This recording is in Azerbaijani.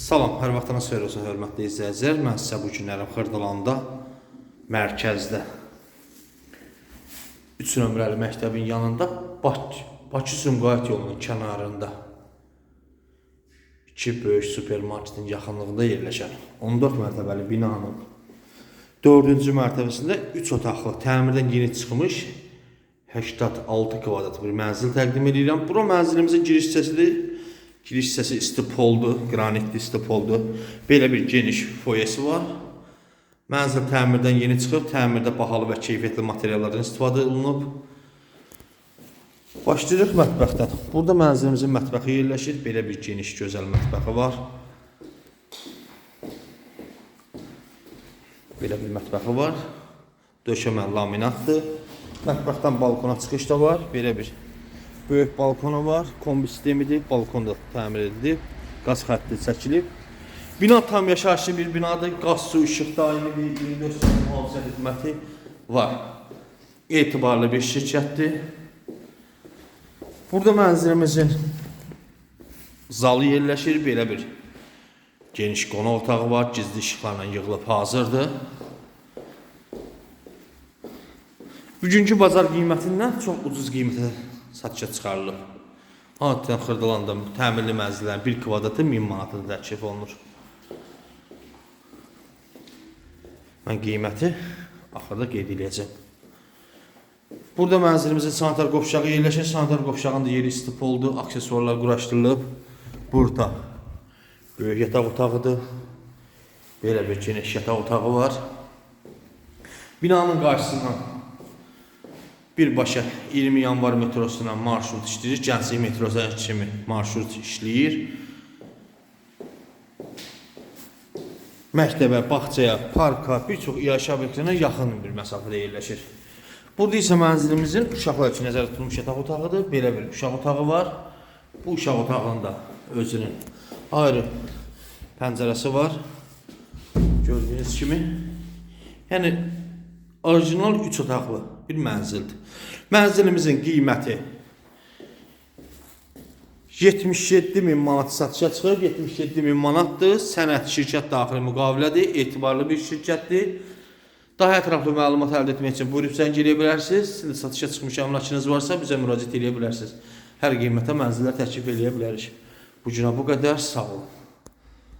Salam, hər vaxtınız xeyir olsun, hörmətli izləyicilər. Mən sizə bu günləri Xırdalanda, mərkəzdə 3 nömrəli məktəbin yanında Bakı, Bakı Sumqayıt yolunun kənarında iki böyük supermarketin yaxınlığında yerləşən 14 mərtəbəli binanın 4-cü mərtəbəsində 3 otaqlı, təmirdən yeni çıxmış 86 kvadrat bir mənzil təqdim edirəm. Bura mənzilimizin giriş hissəsidir. Giriş hissəsi istipoldur, qranitli istipoldur. Belə bir geniş foyesi var. Mənzil təmirdən yeni çıxıb, təmirdə bahalı və keyfiyyətli materiallardan istifadə olunub. Başlayırıq mətbəxdən. Burada mənzilimizin mətbəxi yerləşir. Belə bir geniş, gözəl mətbəxi var. Belə bir mətbəxi var. Döşəmə laminatdır. Mətbəxdən balkona çıxış da var. Belə bir böyük balkonu var. Kombi sistemidir. Balkon da təmir edilib. Qaz xətti çəkilib. Bina tam yaşayışlı bir binadır. Qaz, su, işıq daimi bir 24 saat mühafizə xidməti var. Etibarlı bir şirkətdir. Burada mənzilimizin zalı yerləşir. Belə bir geniş qonaq otağı var. Gizli işıqlarla yığılıb hazırdır. Bugünkü bazar qiymətindən çox ucuz qiymətə satışa çıxarılıb. Adətən Xırdalanda təmirli mənzillərin 1 kvadratı 1000 manata təklif olunur. Mən qiyməti axırda qeyd edəcəm. Burada mənzilimizin sanitar qovşağı yerləşir. Sanitar qovşağının da yeri istif oldu. Aksesuarlar quraşdırılıb. Burada böyük yataq otağıdır. Belə bir geniş yataq otağı var. Binanın qarşısından birbaşa 20 yanvar metrosuna marşrut işləyir. Gənclik metrosu kimi marşrut işləyir. Məktəbə, bağçaya, parka, bir çox iaşə obyektlərinə yaxın bir məsafədə yerləşir. Burada isə mənzilimizin uşaqlar üçün nəzərdə tutulmuş yataq otağıdır. Belə bir uşaq otağı var. Bu uşaq otağında özünün ayrı pəncərəsi var. Gördüyünüz kimi. Yəni orijinal 3 otaqlı bir mənzildir. Mənzilimizin qiyməti 77 min manat satışa çıxır. 77 min manatdır. Sənəd şirkət daxili müqavilədir. Etibarlı bir şirkətdir. Daha ətraflı məlumat əldə etmək üçün buyurub zəng eləyə bilərsiniz. Sizin satışa çıxmış əmlakınız varsa bizə müraciət eləyə bilərsiniz. Hər qiymətə mənzillər təklif eləyə bilərik. Bu günə bu qədər. Sağ olun.